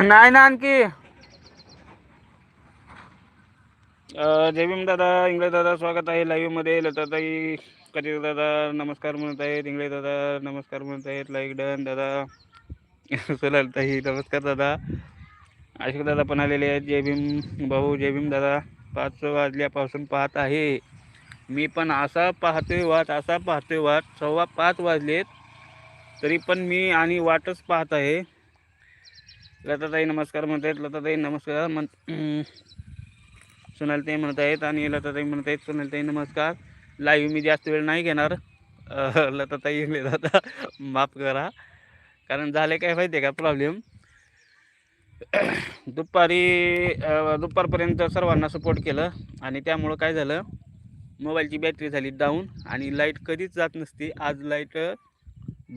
नाही ना आणखी. जयभीम भीम दादा इंगळे दादा स्वागत आहे लाईव्हमध्ये. लताताई कधी दादा नमस्कार म्हणत आहेत. इंगळे दादा नमस्कार म्हणत आहेत. लाईक डन दादा. ताई नमस्कार दादा. आशिक दादा पण आलेले आहेत. जय भीम भाऊ जय भीम दादा. पाच वाजल्यापासून पाहत आहे. मी पण असा पाहतोय वाट असा पाहतोय वाट. सव्वा पाच वाजलेत. तरी पण मी आणि वाटच पाहत आहे. लताताई नमस्कार म्हणत आहेत. लताताई नमस्कार म्हण सोनालताई म्हणत आहेत आणि लताताई म्हणत आहेत सोनालताई नमस्कार. लाईव्ह मी जास्त वेळ नाही घेणार. लताताई दादा माफ करा. कारण झाले काय माहिती आहे का प्रॉब्लेम दुपारी दुपारपर्यंत सर्वांना सपोर्ट केलं आणि त्यामुळं काय झालं? मोबाईलची बॅटरी झाली डाऊन आणि लाइट कधीच जात नसती. आज लाइट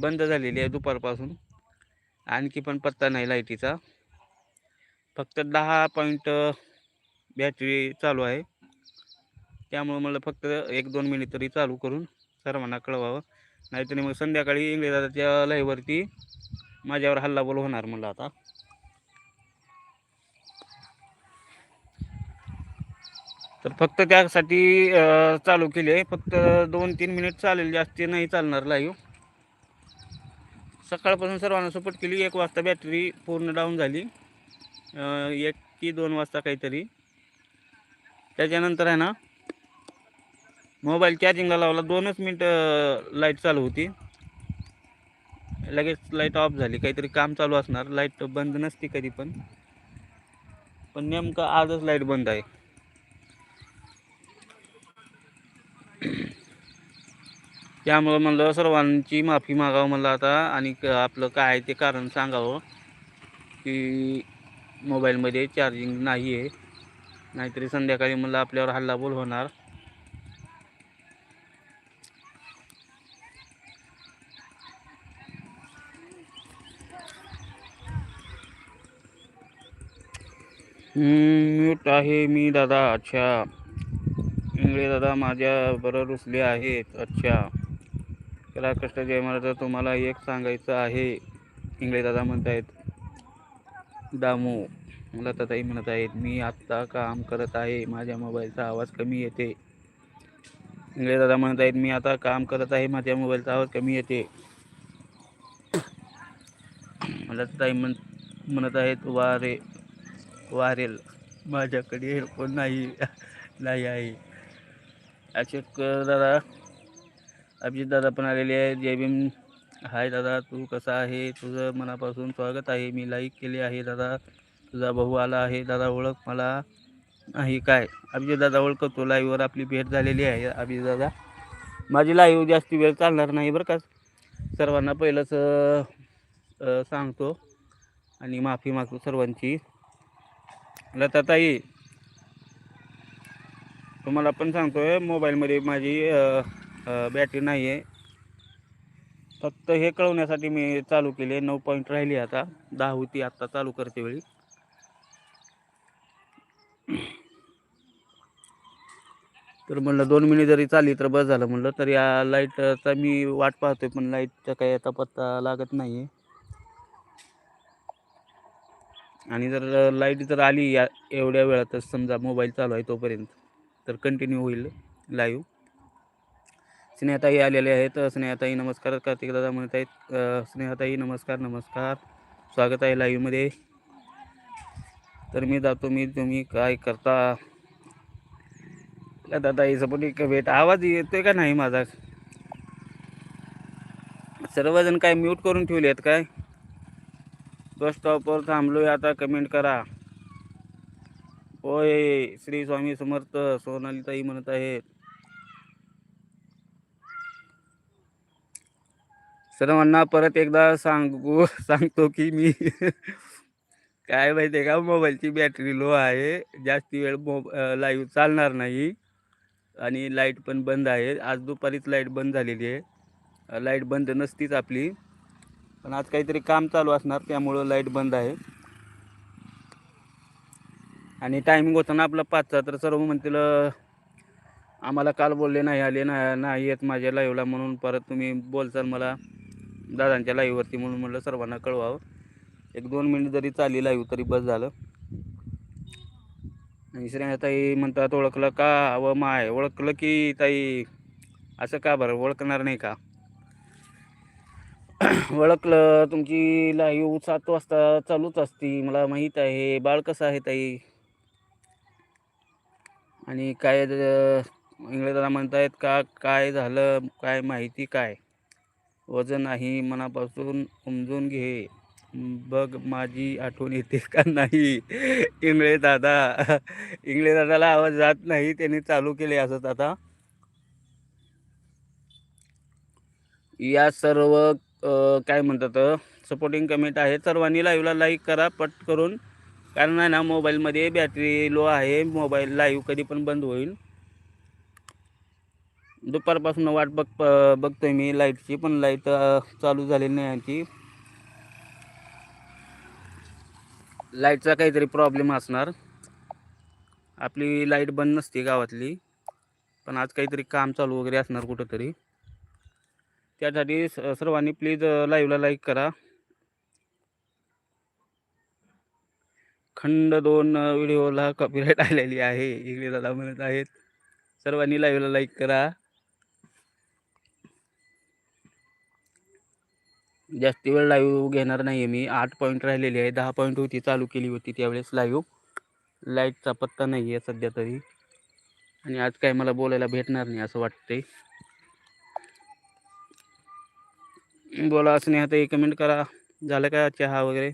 बंद झालेली आहे दुपारपासून. आणखी पण पत्ता नाही लाईटीचा. फक्त दहा पॉईंट बॅटरी चालू आहे. त्यामुळं मला फक्त एक दोन मिनिट तरी चालू करून सर्वांना कळवावं. नाहीतरी मग संध्याकाळी इंग्रजाच्या लयवरती माझ्यावर हल्लाबोल होणार म्हणलं आता. तर फक्त त्यासाठी चालू केली आहे. फक्त दोन तीन मिनिट चालेल जास्ती नाही चालणार लाईव्ह सकाळपासून सर्वांना सपोर्ट केली. एक वाजता बॅटरी पूर्ण डाऊन झाली. एक की दोन वाजता काहीतरी. त्याच्यानंतर आहे ना मोबाईल चार्जिंगला लावला. दोनच मिनटं लाइट चालू होती. लगेच लाइट ऑफ झाली. काहीतरी काम चालू असणार. लाइट बंद नसते कधी पण. पण नेमकं आजच लाइट बंद आहे. त्यामुळं म्हणलं सर्वांची माफी मागावं म्हणलं आता. आणि क- आपलं काय आहे ते कारण सांगावं. की मोबाईलमध्ये चार्जिंग नाही आहे नाहीतरी संध्याकाळी म्हणलं आपल्यावर हल्लाबोल होणार. म्यूट आहे मी दादा. अच्छा. इंगळे दादा माझ्या बरं रुसले आहेत. अच्छा. कला कष्ट जय महाराज तुम्हाला एक सांगायचं आहे. इंगळे दादा म्हणत आहेत दामू मला ताई म्हणत आहेत मी आत्ता काम करत आहे. माझ्या मोबाईलचा आवाज कमी येते. इंगळे दादा म्हणत आहेत मी आता काम करत आहे. माझ्या मोबाईलचा आवाज कमी येते. मला ताई म्हण म्हणत आहेत वारे वारेल माझ्याकडे हेडफोन नाही नाही आहे. अशोक दादा अभिजित दादा पण आलेले आहे जय भीम. हाय दादा तू कसा आहे? तुझं मनापासून स्वागत आहे. मी लाईक केले आहे दादा. तुझा भाऊ आला आहे. दादा ओळख मला नाही काय? अभिजित दादा ओळखतो. लाईव्हवर आपली भेट झालेली आहे. अभिजित दादा माझी लाईव्ह जास्ती वेळ चालणार नाही बरं का. सर्वांना पहिलंच सांगतो आणि माफी मागतो सर्वांची. लताताई तुम्हाला पण सांगतोय मोबाईलमध्ये माझी बॅटरी नाही आहे फक्त हे कळवण्यासाठी मी चालू केले नऊ पॉईंट राहिली आता. दहा होती आत्ता चालू करते वेळी. तर म्हणलं दोन मिनिट जरी चालली तर बस झालं म्हणलं तर या लाईटचा मी वाट पाहतोय पण लाईटचा काही आता पत्ता लागत नाही आहे आणि जर लाइट जर आली या एवढ्या वेळातच समजा मोबाईल चालू आहे तोपर्यंत तर कंटिन्यू होईल लाईव्ह स्नेहाताई आलेले आहेत. स्नेहाताई नमस्कार. कार्तिक दादा म्हणत आहेत. स्नेहताई स्नेहाताई नमस्कार नमस्कार. स्वागत आहे लाईव्हमध्ये तर मी जातो मी तुम्ही काय करता? दादाई सपोर्ट भेट. आवाज येतोय का नाही माझा? सर्वजण काय म्यूट करून ठेवले आहेत काय बस स्टॉपवर थांबलोय आता. कमेंट करा. होय श्री स्वामी समर्थ सोनालीताई म्हणत आहेत. सर्वांना परत एकदा सांगू सांगतो की मी काय माहिती आहे का मोबाईलची बॅटरी लो आहे. जास्ती वेळ मोब लाईव्ह चालणार नाही. आणि लाइट पण बंद आहे. आज दुपारीच लाइट बंद झालेली आहे. लाइट बंद नसतीच आपली. पण आज काहीतरी काम चालू असणार त्यामुळं लाइट बंद आहे. आणि टायमिंग होता ना आपला पाचचा तर सर्व म्हणतील आम्हाला काल बोलले नाही आले ना नाही येत माझ्या लाईव्हला म्हणून परत तुम्ही बोलचाल मला. दादांच्या लाईव्हवरती म्हणून म्हटलं सर्वांना कळवावं. एक दोन मिनिट जरी चालली लाईव्ह तरी बस झालं. आणि श्रेया ताई म्हणतात ओळखलं का व माय? ओळखलं की ताई? असं का बरं? ओळखणार नाही का? ओळखलं? तुमची लाईव्ह सात वाजता चालूच असती. मला माहीत आहे. बाळ कसं आहे ताई? आणि काय ज- इंग्रजाला म्हणतायत का काय झालं? काय माहिती काय? वजन आहे मनापासून उमजून घे. बघ माझी आठवण येते का नाही? इंगळे दादा. इंगळे दादाला आवाज जात नाही त्यांनी चालू केले असत आता. या सर्व काय म्हणतात सपोर्टिंग कमेंट आहे सर्वांनी लाईव्हला लाईक करा पट करून. कारण ना मोबाईलमध्ये बॅटरी लो आहे. मोबाईल लाईव्ह कधी पण बंद होईल. दुपारपासून वाट बघ प- बघतोय मी लाईटची पण लाइट चालू झालेली नाही ती लाईटचा काहीतरी प्रॉब्लेम असणार. आपली लाइट बंद नसते गावातली पण आज काहीतरी काम चालू वगैरे असणार कुठंतरी. त्यासाठी स- सर्वांनी प्लीज लाईव्हला लाईक करा. खंड दोन व्हिडिओला कॉपीराईट आलेली आहे इकडे दादा म्हणत आहेत. सर्वांनी लाईव्हला लाईक करा. जास्ती वेळ लाईव्ह घेणार नाही आहे मी. आठ पॉईंट राहिलेली आहे. दहा पॉईंट होती चालू केली होती त्यावेळेस लाईव्ह लाईटचा पत्ता नाही आहे सध्या तरी. आणि आज काय मला बोलायला भेटणार नाही असं वाटते बोला असं नाही आता स्नेहाताई कमेंट करा. झालं का चहा वगैरे?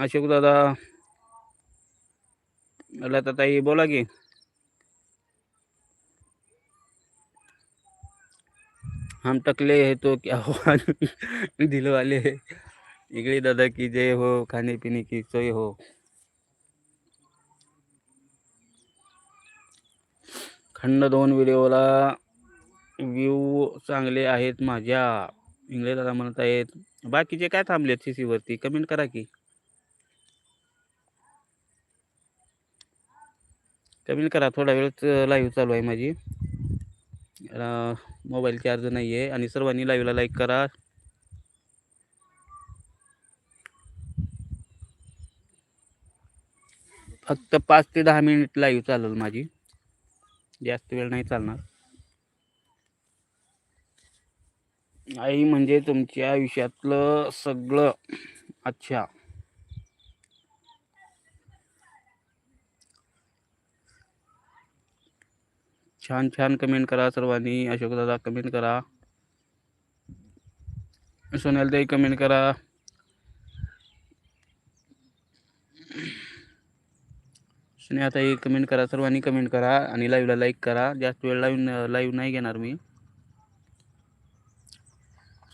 अशोक दादा लताताई बोला की. हम टकले है तो क्या हुआ? दिल वाले इकडे दादा की जय हो खाने पीने की सोय हो। खंड दोन व्हिडिओला व्ह्यू चांगले आहेत माझ्या. इंगळे दादा म्हणत आहेत बाकीचे काय थांबले सी सीवरती कमेंट करा की. कमेंट करा थोडा वेळच लाईव्ह चालू आहे माझी. मोबाईल चार्ज नाही आहे आणि सर्वांनी लाईव्हला लाईक करा. फक्त पाच ते दहा मिनिट लाईव्ह चालेल माझी. जास्त वेळ नाही चालणार. आई म्हणजे तुमच्या आयुष्यातलं सगळं. अच्छा. छान छान कमेंट करा सर्वांनी. अशोक दादा कमेंट करा. सोनाल ताई कमेंट करा. स्नेहाताई कमेंट करा. सर्वांनी कमेंट करा आणि लाईव्हला लाईक करा. जास्त वेळ लाईव्ह लाईव्ह नाही घेणार मी.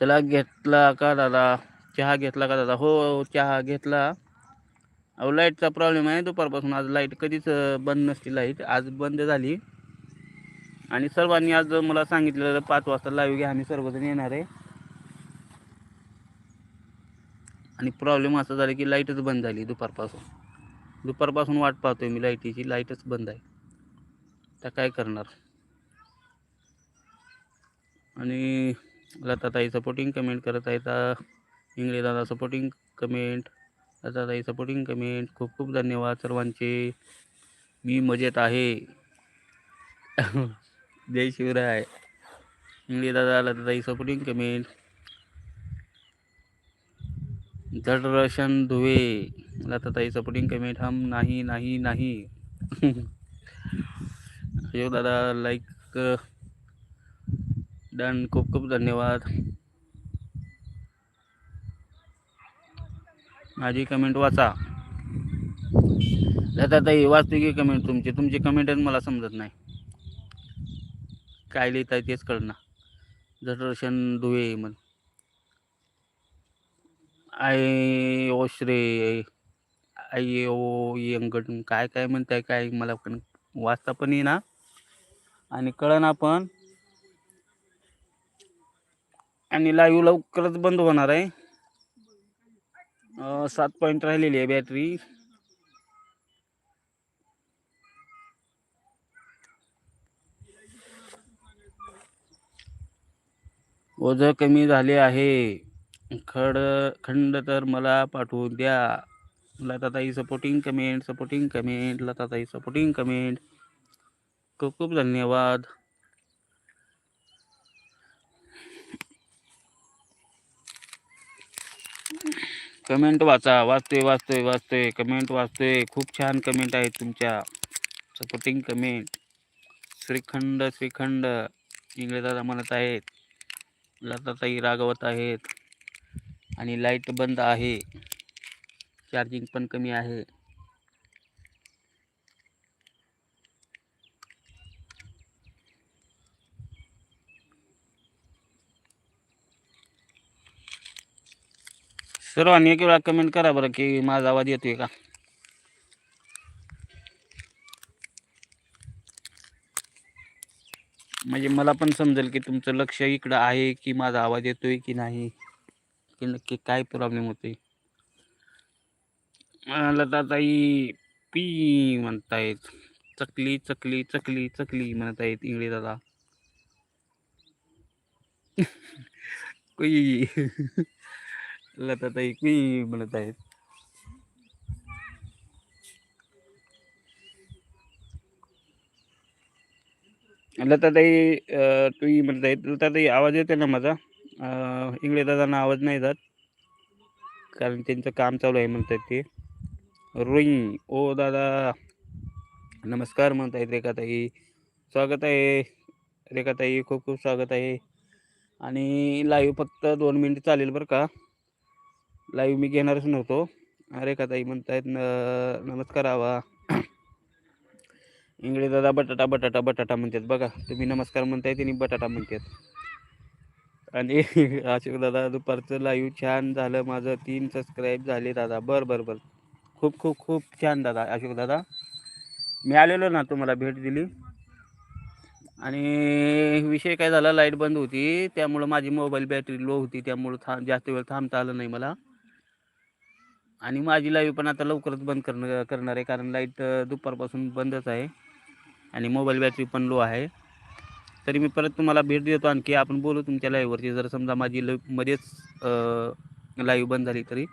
चला घेतला का दादा? चहा घेतला का दादा? हो, हो, हो चहा घेतला. अहो लाईटचा प्रॉब्लेम आहे दुपारपासून. आज लाइट कधीच बंद नसती लाइट आज बंद झाली. आणि सर्वांनी आज मला सांगितलेलं पाच वाजता लाईव्ह घ्या आम्ही सर्वजण येणार आहे. आणि प्रॉब्लेम असा झाला की लाईटच बंद झाली दुपारपासून. दुपारपासून वाट पाहतोय मी लाईटीची लाईटच बंद आहे. तर काय करणार? आणि लताताई सपोर्टिंग कमेंट करत आहेत. इंगळे दादा सपोर्टिंग कमेंट लताताई सपोर्टिंग कमेंट खूप खूप धन्यवाद सर्वांचे. मी मजेत आहे. जय शिवराय. इंगळे दादा लताताई सपोर्टिंग कमेंट जड रोशन धुवे लताताई सपोर्टिंग कमेंट हम नाही नाही नाही. यो दादा लाईक डन खूप खूप धन्यवाद. माझी कमेंट वाचा. लताताई वाचते की कमेंट तुमची? तुमची कमेंट मला समजत नाही. काय लिहित आहे तेच कळणार जड रोशन धुवे म्हण. आय ओ श्रे आय ओ यंगट काय काय म्हणताय काय मला पण वाचता पण येईना. आणि कळना पण आणि लाईव्ह लवकरच बंद होणार आहे. सात पॉईंट राहिलेली आहे बॅटरी ओझं कमी झाले आहे. खड खंड तर मला पाठवून द्या. लताताई सपोर्टिंग कमेंट सपोर्टिंग कमेंट लताताई सपोर्टिंग कमेंट खूप खूप धन्यवाद. कमेंट वाचा वाचतोय वाचतोय वाचतोय कमेंट वाचतोय खूप छान कमेंट आहेत तुमच्या. Supporting comment shrikhand shrikhand. इंग्रजाला म्हणत आहेत. लताताई रागवत आहेत. आणि लाइट बंद आहे. चार्जिंग पण कमी आहे. सर्वांनी एक वेळा कमेंट करा बरं की माझा आवाज येतोय का? म्हणजे मला पण समजेल की तुमचं लक्ष इकडं आहे की माझा आवाज येतोय की नाही की नक्की काय प्रॉब्लेम होतोय? लताताई पी म्हणतायत चकली चकली चकली चकली म्हणतायत इंगळे दादा. कुई. लताताई कुई म्हणत आहेत लताताई अं, म्हणताय म्हणत आहेत लताताई आवाज येते ना माझा? इंगळे दादांना आवाज नाही जात. कारण त्यांचं काम चालू आहे म्हणतात ते. रुई ओ दादा. नमस्कार म्हणतायत रेखाताई. स्वागत आहे. रेखाताई खूप खूप स्वागत आहे. आणि लाईव्ह फक्त दोन मिनिट चालेल बरं का? लाईव्ह मी घेणारच नव्हतो. रेखाताई म्हणतायत न नमस्कार आवा. इंगळे दादा बटाटा बटाटा बटाटा म्हणतात बघा. तुम्ही नमस्कार म्हणताय त्यांनी बटाटा म्हणतात. आणि अशोक दादा दुपारचं लाईव्ह छान झालं. माझं तीन सबस्क्राईब झाले दादा. बरं बरं बरं. खूप खूप खूप छान दादा अशोक दादा. मी आलेलो ना तुम्हाला भेट दिली. आणि विषय काय झाला लाइट बंद होती. त्यामुळं माझी मोबाईल बॅटरी लो होती. त्यामुळं था जास्त वेळ थांबता आलं नाही मला. आणि माझी लाईव्ह पण आता लवकरच बंद करणं करणार आहे. कारण लाइट दुपारपासून बंदच आहे. आणि मोबाईल बॅटरी पण लो आहे. तरी मी परत तुम्हाला भेट देतो आणखी. आपण बोलू तुमच्या लाईव्हवरती जर समजा माझी लाईव्ह मध्येच लाईव्ह बंद झाली तरी.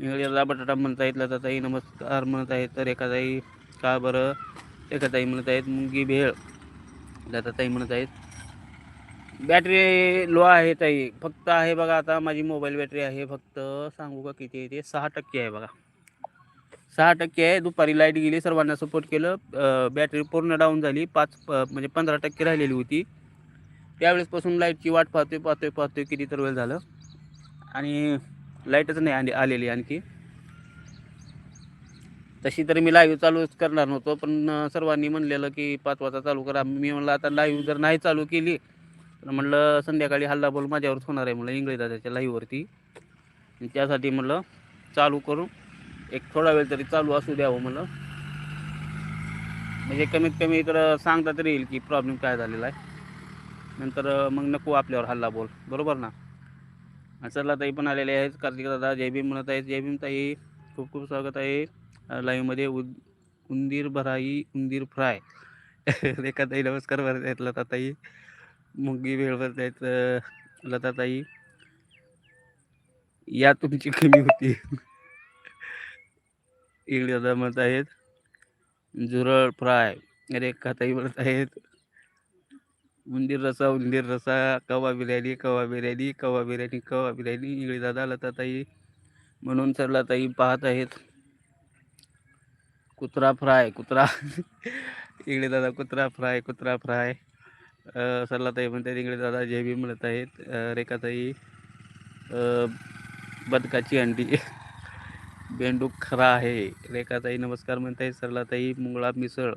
बटाटा म्हणता आहेत लताताई नमस्कार म्हणत आहेत. तर एखादाई का बरं? एखादाई म्हणत आहेत मुंगी भेळ. लताताई म्हणत आहेत बॅटरी लो आहे ताई. फक्त आहे बघा आता माझी मोबाईल बॅटरी आहे. फक्त सांगू का किती आहे ते? सहा टक्के आहे बघा. सहा टक्के आहे. दुपारी लाइट गेली सर्वांना सपोर्ट केलं. बॅटरी पूर्ण डाऊन झाली. पाच प म्हणजे पंधरा टक्के राहिलेली होती. त्यावेळेसपासून लाईटची वाट पाहतोय पाहतोय पाहतोय किती तर वेळ झालं. आणि लाईटच नाही आली आलेली आणखी. तशी तर मी लाईव्ह चालूच करणार नव्हतो पण सर्वांनी म्हणलेलं की पाच वाजता चालू करा. मी म्हणलं आता लाईव्ह जर नाही चालू केली तर म्हणलं संध्याकाळी हल्ला बोल माझ्यावरच होणार आहे म्हणलं इंग्रज दादाच्या लाईव्हवरती त्यासाठी म्हणलं चालू करू. एक थोडा वेळ तरी चालू असू द्यावं म्हणलं. म्हणजे कमीत कमी तर सांगता तरी येईल की प्रॉब्लेम काय झालेला आहे. नंतर मग नको आपल्यावर हल्ला बोल. बरोबर ना? सरला ताई पण आलेले आहेत. कार्तिक दादा जय भीम म्हणत आहेत. जय भीम ताई खूप खूप स्वागत आहे. लाईव्हमध्ये उद उंदीर भराई उंदीर फ्राय. रेखाताई नमस्कार भरत आहेत लताताई. मुंगी भेळ भरत आहेत लताताई. या तुमची कमी होती. इकडे दादा म्हणत आहेत. झुरळ फ्राय. रेखाताई म्हणत आहेत. उंदीर रसा उंदीर रसा. कवा बिर्याणी कवा बिर्याणी कवा बिर्याणी कवा बिर्याणी. इकडे दादा लताताई म्हणून सरलाताई पाहत आहेत. कुत्रा फ्राय कुत्रा. इकडे दादा कुत्रा फ्राय कुत्रा फ्राय. सरलाताई म्हणतात इकडे दादा जेबी भीम म्हणत आहेत. रेखाताई बदकाची अंडी. बेंडूक खरा आहे. रेखाताई नमस्कार म्हणत आहेत सरलाताई मुंगळा मिसळ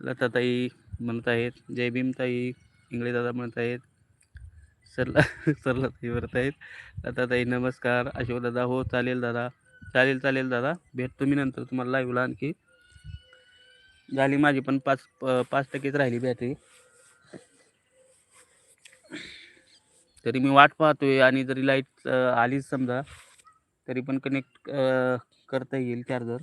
लताताई म्हणत आहेत जय भीमताई इंगळेदादा म्हणत आहेत सरला सरलाताई म्हणत आहेत लताताई नमस्कार अशोक दादा हो चालेल दादा चालेल चालेल दादा भेटतो मी नंतर तुम्हाला लाईव्हला आणखी. झाली माझी पण पाच प- पाच टक्केच राहिली बॅटरी. तरी मी वाट पाहतोय आणि जरी लाइट आलीच समजा तरी पण कनेक्ट करता येईल चार्जर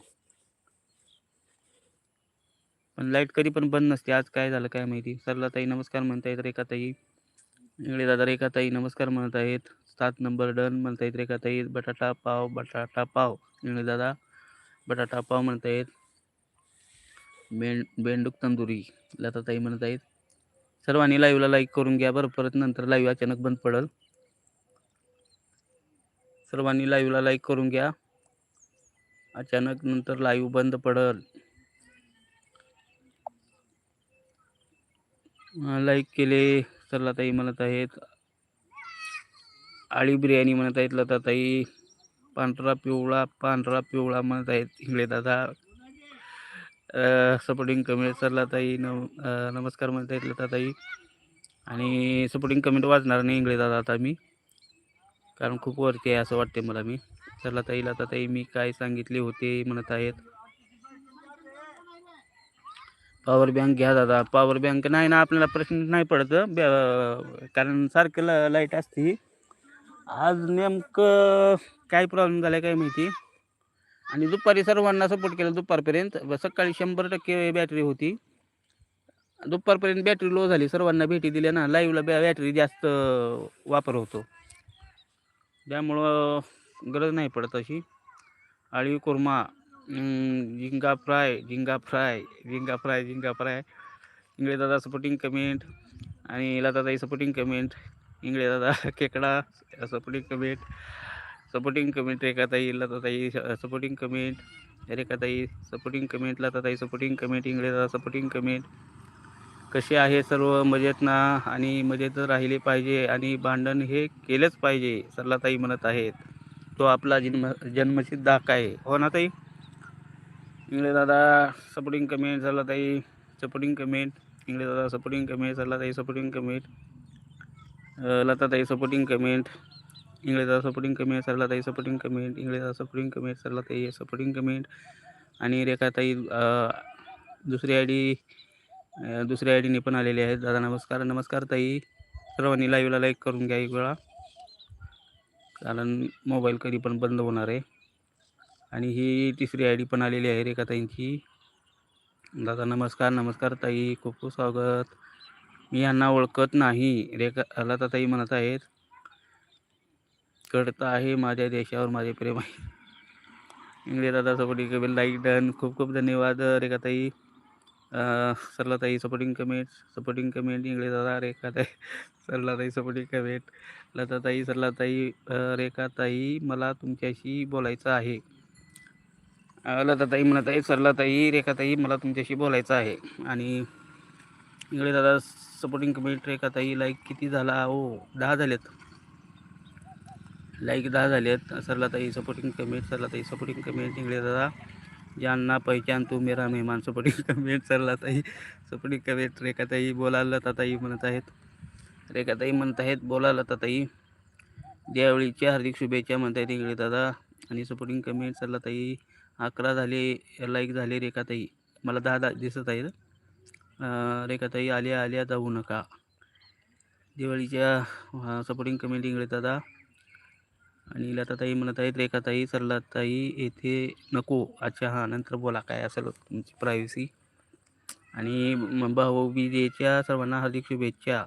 पण लाइट कधी पण बंद नसते. आज काय झालं काय माहिती? सरला ताई नमस्कार म्हणतायत रेखा ताई इंगळे दादा रेखाताई नमस्कार म्हणत आहेत. सात नंबर डन म्हणत आहेत रेखाताई. बटाटा पाव बटाटा पाव. इकडे दादा बटाटा पाव म्हणत आहेत. बेंड बेंडूक तंदुरी लताताई म्हणत आहेत. सर्वांनी लाईव्हला लाईक करून घ्या बरं. परत नंतर लाईव्ह अचानक बंद पडल. सर्वांनी लाईव्हला लाईक करून घ्या. अचानक नंतर लाईव्ह बंद पडल. लाईक केले. तर लताई म्हणत आहेत. आळी बिर्याणी म्हणत आहेत लताताई. पांढरा पिवळा पांढरा पिवळा म्हणत आहेत हिंगळे दादा. सपोर्टिंग कमेंट सर लताई नम नमस्कार म्हणत आहेत लताताई. आणि सपोर्टिंग कमेंट वाचणार नाही इंगळे दादा आता मी. कारण खूप वरती आहे असं वाटते मला मी. चला ताईला आता ताई मी काय सांगितले होते म्हणत आहेत. पॉवर बँक घ्या दादा. पॉवर बँक नाही ना आपल्याला प्रश्न नाही पडत कारण सारखं ल लाइट असते. आज नेमकं काय प्रॉब्लेम झाला काय माहिती? आणि दुपारी सर्वांना सपोर्ट केला दुपारपर्यंत. सकाळी शंभर टक्के बॅटरी होती. दुपारपर्यंत बॅटरी लो झाली. सर्वांना भेटी दिल्या ना. लाईव्हला बॅ बॅटरी जास्त वापर होतो. त्यामुळं गरज नाही पडत अशी. आळी कोरमा झिंगा फ्राय झिंगा फ्राय झिंगा फ्राय झिंगा फ्राय. इंगळे दादा सपोर्टिंग कमेंट आणि लताताई सपोर्टिंग कमेंट इंगळे दादा खेकडा सपोर्टिंग कमेंट सपोर्टिंग कमेंट रेखाताई लताताई सपोर्टिंग कमेंट रेखाताई सपोर्टिंग कमेंट लताताई सपोर्टिंग कमेंट इंगळे दादा सपोर्टिंग कमेंट कसे आहे सर्व मजेत ना आणि मजेत राहिले पाहिजे आणि भांडण हे केलंच पाहिजे सरलाताई म्हणत आहेत. तो आपला जन्म जन्मसिद्ध हक्क आहे. हो ना ताई? इंगळे दादा सपोर्टिंग कमेंट सरलाताई सपोर्टिंग कमेंट इंगळे दादा सपोर्टिंग कमेंट सरलाताई सपोर्टिंग कमेंट लताताई सपोर्टिंग कमेंट इंगळे दादा सपोर्टिंग कमेंट सरलाताई सपोर्टिंग कमेंट इंगळे दादा सपोर्टिंग कमेंट सरलाताई सपोर्टिंग कमेंट आणि रेखाताई दुसरी आय डी दुसऱ्या आय डीने पण आलेले आहेत. दादा नमस्कार. नमस्कार ताई. सर्वांनी लाईव्हला लाईक करून घ्या एक वेळा. कारण मोबाईल कधी पण बंद होणार आहे. आणि ही तिसरी आय डी पण आलेली आहे रेखाताईंची दादा नमस्कार. नमस्कार ताई. खूप खूप स्वागत. मी यांना ओळखत नाही. रेखा लताताई म्हणत आहेत. कळतं आहे माझ्या देशावर माझे प्रेम आहे. इंगळे दादा लाईक डन खूप खूप धन्यवाद रेखाताई सरलाताई supporting comment supporting comment Ingale दादा रेखाताई सरलाताई सपोर्टिंग कमेंट लताताई सरलाताई रेखाताई मला तुमच्याशी बोलायचं आहे. लताताई म्हणत आहे सरलाताई रेखाताई मला तुमच्याशी बोलायचं आहे. आणि इंगळे दादा सपोर्टिंग कमेंट रेखाताई लाईक किती झाला? हो दहा झालेत. लाईक दहा झालेत. सरलाताई सपोर्टिंग कमेंट सरलाताई सपोर्टिंग कमेंट इंगळे दादा यांना पहिचान तू मेरा मेहमान सपोर्टिंग कमेंट सरलाताई सपोर्टिंग कमेंट रेखाताई बोलायला ताताई म्हणत आहेत. रेखाताई म्हणत आहेत बोलायला ताताई दिवाळीच्या हार्दिक शुभेच्छा म्हणत आहेत इकडे दादा आणि सपोर्टिंग कमेंट सरलाताई अकरा झाले लाईक झाले रेखाताई. मला दहा दहा दिसत आहेत. रेखाताई आल्या आल्या जाऊ नका. दिवाळीच्या सपोर्टिंग कमेंट इकडे दादा आणि लताताई म्हणत आहेत रेखाताई सरलाताई येथे नको. अच्छा हां नंतर बोला काय असेल तुमची प्रायव्हसी आणि भाऊबीजेच्या सर्वांना हार्दिक शुभेच्छा.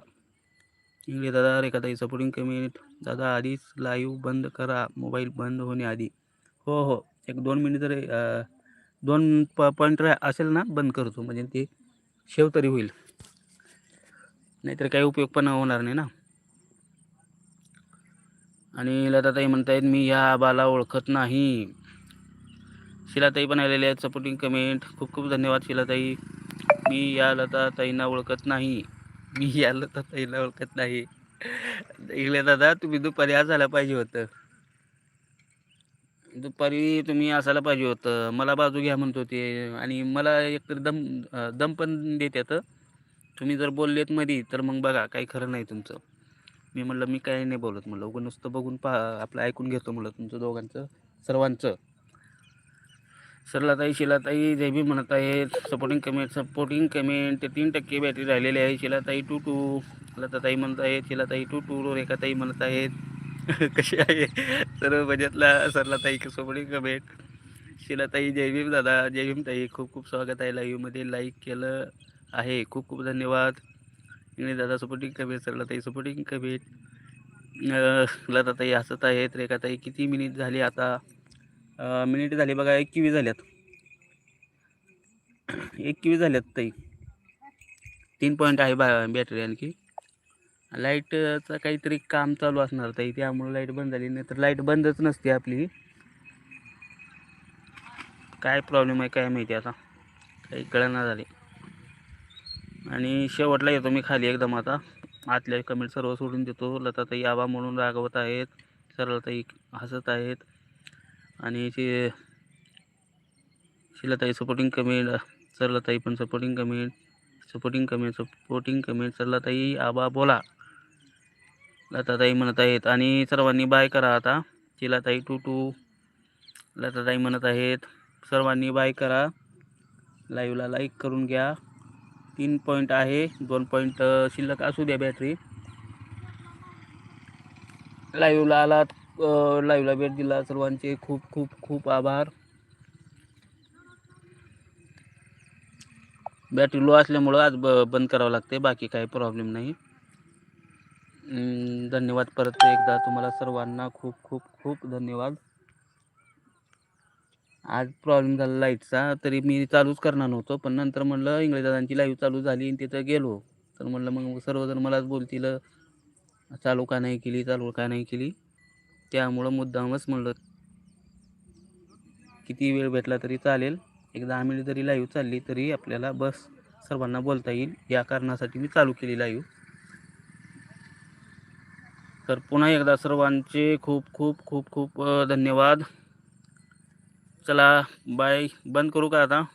इंगळे दादा रेखाताई सपोर्टिंग कमेंट दादा आधीच लाईव्ह बंद करा. मोबाईल बंद होण्याआधी. हो हो. एक दोन मिनिट तरी दोन प पॉईंट असेल ना बंद करतो. म्हणजे ते शेव तरी होईल. नाहीतर काही उपयोग पण होणार नाही ना. आणि लताताई म्हणतायत मी या बाला ओळखत नाही. शिलाताई पण आलेले आहेत. सपोर्टिंग कमेंट खूप खूप धन्यवाद शिलाताई. मी या लताताईंना ओळखत नाही. मी या लताताईंना ओळखत नाही. इकडे दादा तुम्ही दुपारी आज पाहिजे होतं. दुपारी तुम्ही असायला पाहिजे होतं. मला बाजू घ्या म्हणत होते. आणि मला एकतर दम दम पण देतात तुम्ही जर बोललेत मधी तर मग बघा काही खरं नाही तुमचं. मी म्हणलं मी काही नाही बोलत. म्हणलं उगं नुसतं बघून पा आपलं ऐकून घेतो. म्हटलं तुमचं दोघांचं सर्वांचं. सरलाताई शिलाताई जे बी म्हणत आहेत सपोर्टिंग कमेंट सपोर्टिंग कमेंट तीन टक्के बॅटरी राहिलेली आहे. शिलाताई टू टू लताताई म्हणत आहेत शिलाताई टू टू रेखाताई म्हणत आहेत. कशी आहे? सर्व बजेटला सरलाताई सपोर्टिंग कमेंट शिलाताई जय भीम दादा जय भीम ताई खूप खूप स्वागत आहे लाईव्हमध्ये लाईक केलं आहे. खूप खूप धन्यवाद. दादा सपोर्टिंग कमेंट सरलाताई सपोर्टिंग कमेंट लताताई हसत आहेत रेखाताई किती मिनिट झाली आता? मिनिट झाली बघा एकवीस झाल्यात. एकवीस झाल्यात ताई. तीन पॉईंट आहे बा बॅटरी आणखी. लाईटचं काहीतरी काम चालू असणार ताई त्यामुळे लाइट बंद झाली नाही तर लाइट बंदच नसते आपली. काय प्रॉब्लेम आहे काय माहिती आता? काही कळना झाली. आणि शेवटला येतो मी खाली एकदम आता. आतल्या कमेंट सर्व सोडून देतो. लताताई आबा म्हणून रागवत आहेत. सरळताई हसत आहेत. आणि ते शिलाताई सपोर्टिंग कमेंट सरलताई पण supporting comment supporting comment supporting comment सरलाताई आबा बोला. लताताई म्हणत आहेत. आणि सर्वांनी बाय करा आता. शिलाताई टू टू लताताई म्हणत आहेत. सर्वांनी बाय करा. लाईव्हला लाईक करून घ्या. तीन पॉईंट आहे दोन पॉईंट शिल्लक असू द्या बॅटरी लाईव्हला आलात लाईव्हला भेट दिला सर्वांचे खूप खूप खूप आभार. बॅटरी लो असल्यामुळं आज ब बंद करावं लागते बाकी काही प्रॉब्लेम नाही. धन्यवाद परत एकदा तुम्हाला सर्वांना खूप खूप खूप धन्यवाद. आज प्रॉब्लेम झाला लाईटचा तरी मी चालूच करणार नव्हतो. पण नंतर म्हणलं इंग्रजांची लाईव्ह चालू झाली आणि तिथं गेलो. तर म्हणलं मग सर्वजण मलाच बोलतील चालू का नाही केली चालू का नाही केली. त्यामुळं मुद्दामच म्हणलं किती वेळ भेटला तरी चालेल. एक दहा मिनिट जरी लाईव्ह चालली तरी आपल्याला बस सर्वांना बोलता येईल. या कारणासाठी मी चालू केली लाईव्ह तर पुन्हा एकदा सर्वांचे खूप खूप खूप खूप धन्यवाद. चला बाय. बंद करू का आता?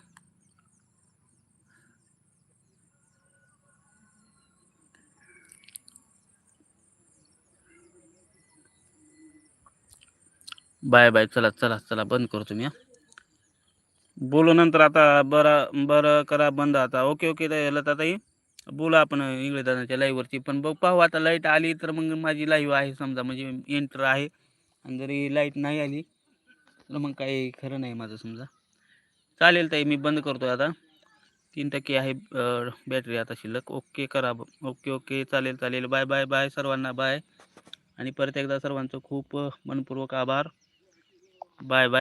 Bye bye. चला चला चला. बंद करू तुम्ही बोलू नंतर आता बरं बरं करा बंद आता. ओके ओके लता ताई. बोला आपण इंग्रजांच्या लाईव्हवरती पण बघ पाहू आता लाइट आली तर मग माझी लाईव्ह आहे समजा. म्हणजे एंटर आहे. आणि जरी लाइट नाही आली तर मग काही खरं नाही माझं समजा. चालेल ताई मी बंद करतो आता. तीन टक्के आहे बॅटरी आता शिल्लक. ओके करा ब- ओके ओके चालेल चालेल. बाय बाय बाय सर्वांना बाय आणि परत एकदा सर्वांचं खूप मनपूर्वक आभार. Bye bye